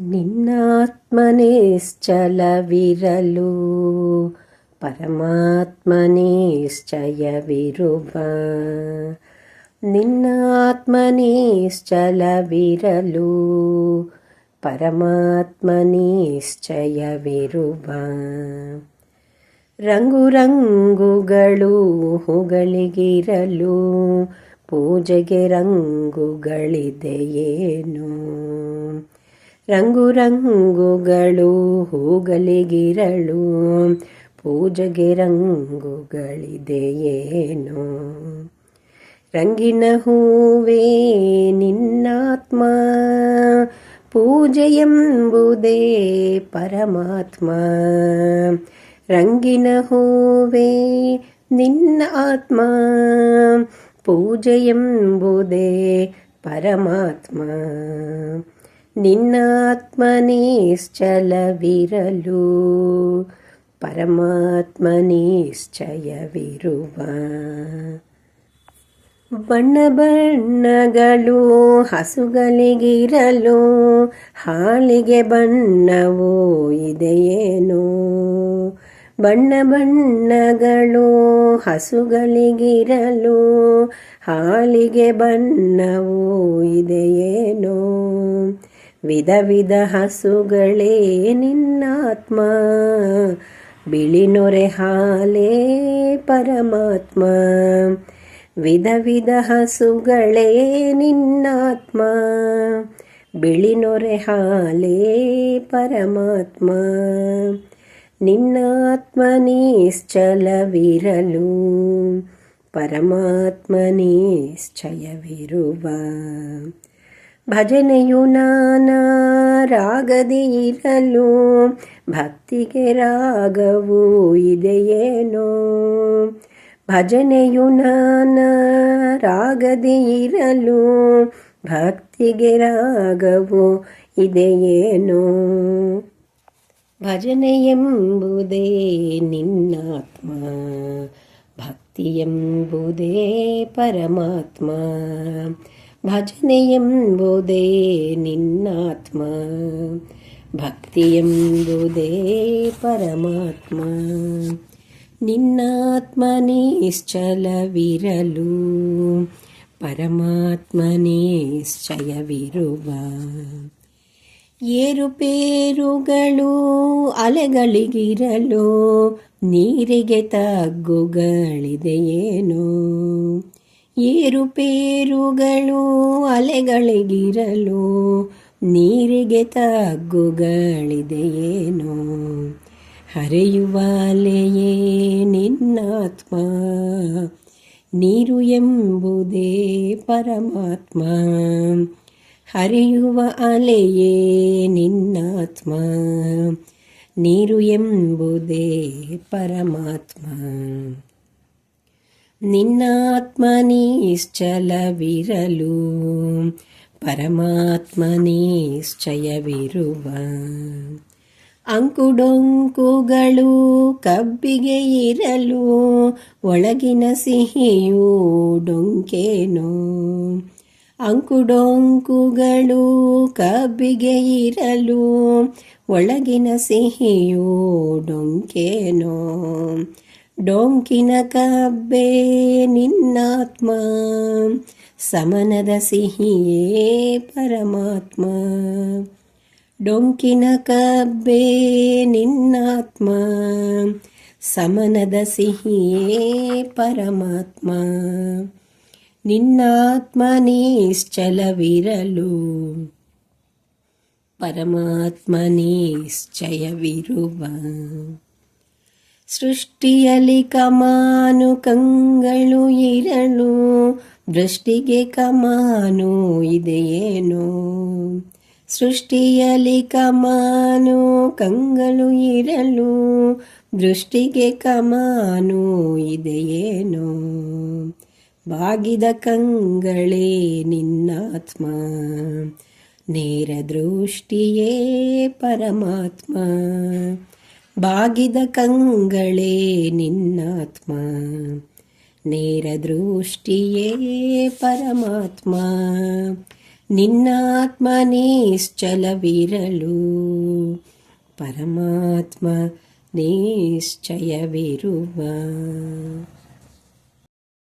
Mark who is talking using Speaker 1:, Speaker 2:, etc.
Speaker 1: ನಿನ್ನಾತ್ಮನೇಶ್ಚಲವಿರಲು ಪರಮಾತ್ಮನೇಶ್ಚಯವಿರುವ. ನಿನ್ನಾತ್ಮನೇಶ್ಚಲವಿರಲು ಪರಮಾತ್ಮನೇಶ್ಚಯವಿರುವ. ರಂಗು ರಂಗುಗಳು ಹೂಗಳಿಗಿರಲು ಪೂಜೆಗೆ ರಂಗುಗಳಿದೆಯೇನು? ರಂಗು ರಂಗುಗಳು ಹೂಗಳಿಗಿರಳು ಪೂಜೆಗೆ ರಂಗುಗಳಿದೆಯೇನು ರಂಗಿನ ಹೂವೇ ನಿನ್ನಾತ್ಮ ಪೂಜೆಯೆಂಬುದೇ ಪರಮಾತ್ಮ. ರಂಗಿನ ಹೂವೇ ನಿನ್ನ ಆತ್ಮ, ಪೂಜೆ ಎಂಬುದೇ ವಿರಲು ಪರಮಾತ್ಮನಿಶ್ಚಯವಿರುವ. ಬಣ್ಣ ಬಣ್ಣಗಳು ಹಸುಗಳಿಗಿರಲು, ಹಾಲಿಗೆ ಬಣ್ಣವೋ ಇದೆಯೇನೋ. ಬಣ್ಣ ಬಣ್ಣಗಳು ಹಸುಗಳಿಗಿರಲು, ಹಾಲಿಗೆ ಬಣ್ಣವೋ ಇದೆಯೇನೋ. ವಿಧ ವಿಧ ಹಸುಗಳೇ ನಿನ್ನಾತ್ಮ, ಬಿಳಿ ನೊರೆ ಹಾಲೇ ಪರಮಾತ್ಮ. ವಿಧ ವಿಧ ಹಸುಗಳೇ ನಿನ್ನಾತ್ಮ, ಬಿಳಿ ನೊರೆ ಹಾಲೇ ಪರಮಾತ್ಮ. ನಿನ್ನಾತ್ಮ ನಿಶ್ಚಲವಿರಲು, ಪರಮಾತ್ಮ ನಿಶ್ಚಯವಿರುವ. ಭಜನೆಯು ನಾನಾ ರಾಗದಿ ಇರಲು ಭಕ್ತಿಗೆ ರಾಗವು ಇದೆಯೇನೋ? ಭಜನೆಯು ನಾನಾ ರಾಗದಿ ಇರಲು ಭಕ್ತಿಗೆ ರಾಗವು ಇದೆಯೇನೋ? ಭಜನೆ ಎಂಬುದೇ ನಿನ್ನಾತ್ಮ ಭಕ್ತಿ ಎಂಬುದೇ ಪರಮಾತ್ಮ. ಭಜನೆ ಬೋದೇ ನಿನ್ನಾತ್ಮ ಭಕ್ತಿಯೆಂಬುದೇ ಪರಮಾತ್ಮ. ನಿನ್ನಾತ್ಮ ನಿಶ್ಚಲವಿರಲು ಪರಮಾತ್ಮ ನಿಶ್ಚಯವಿರುವ. ಏರುಪೇರುಗಳು ಅಲೆಗಳಿಗಿರಲು ನೀರಿಗೆ ತಗ್ಗುಗಳಿದೆಯೇನೋ. ಏರುಪೇರುಗಳು ಅಲೆಗಳಿಗಿರಲು ನೀರಿಗೆ ತಗ್ಗುಗಳಿದೆಯೇನೋ? ಹರಿಯುವ ಅಲೆಯೇ ನಿನ್ನಾತ್ಮ, ನೀರು ಎಂಬುದೇ ಪರಮಾತ್ಮ. ಹರಿಯುವ ಅಲೆಯೇ ನಿನ್ನಾತ್ಮ, ನೀರು ಎಂಬುದೇ ಪರಮಾತ್ಮ. ನಿನ್ನಾತ್ಮ ನಿಶ್ಚಲವಿರಲು ಪರಮಾತ್ಮ ನಿಶ್ಚಯವಿರುವ ಅಂಕುಡೊಂಕುಗಳು ಕಬ್ಬಿಗೆ ಇರಲು ಒಳಗಿನ ಸಿಹಿಯೂ ಡೊಂಕೇನೋ. ಅಂಕುಡೊಂಕುಗಳು ಕಬ್ಬಿಗೆ ಇರಲು ಒಳಗಿನ ಸಿಹಿಯೂ ಡೊಂಕೇನೋ. ಡೊಂಕಿನ ಕಬ್ಬೆ ನಿನ್ನಾತ್ಮ ಸಮನದ ಸಿಹಿಯೇ ಪರಮಾತ್ಮ. ಡೊಂಕಿನ ಕಬ್ಬೆ ನಿನ್ನಾತ್ಮ ಸಮನದ ಸಿಹಿಯೇ ಪರಮಾತ್ಮ. ನಿನ್ನಾತ್ಮ ನಿಶ್ಚಲವಿರಲು, ಪರಮಾತ್ಮ ನಿಶ್ಚಯವಿರುವ. ಸೃಷ್ಟಿಯಲ್ಲಿ ಕಮಾನು ಕಂಗಳು ಇರಲು ದೃಷ್ಟಿಗೆ ಕಮಾನು ಇದೆಯೇನು? ಸೃಷ್ಟಿಯಲ್ಲಿ ಕಮಾನು ಕಂಗಳು ಇರಲು ದೃಷ್ಟಿಗೆ ಕಮಾನು ಇದೆಯೇನು? ಬಾಗಿದ ಕಂಗಳೇ ನಿನ್ನಾತ್ಮ, ನೇರ ದೃಷ್ಟಿಯೇ ಪರಮಾತ್ಮ. ಬಾಗಿದ ಕಂಗಳೇ ನಿನ್ನಾತ್ಮ ನೇರ ದೃಷ್ಟಿಯೇ ಪರಮಾತ್ಮ. ನಿನ್ನಾತ್ಮ ನಿಶ್ಚಲವಿರಲು ಪರಮಾತ್ಮ ನಿಶ್ಚಯವಿರುವ.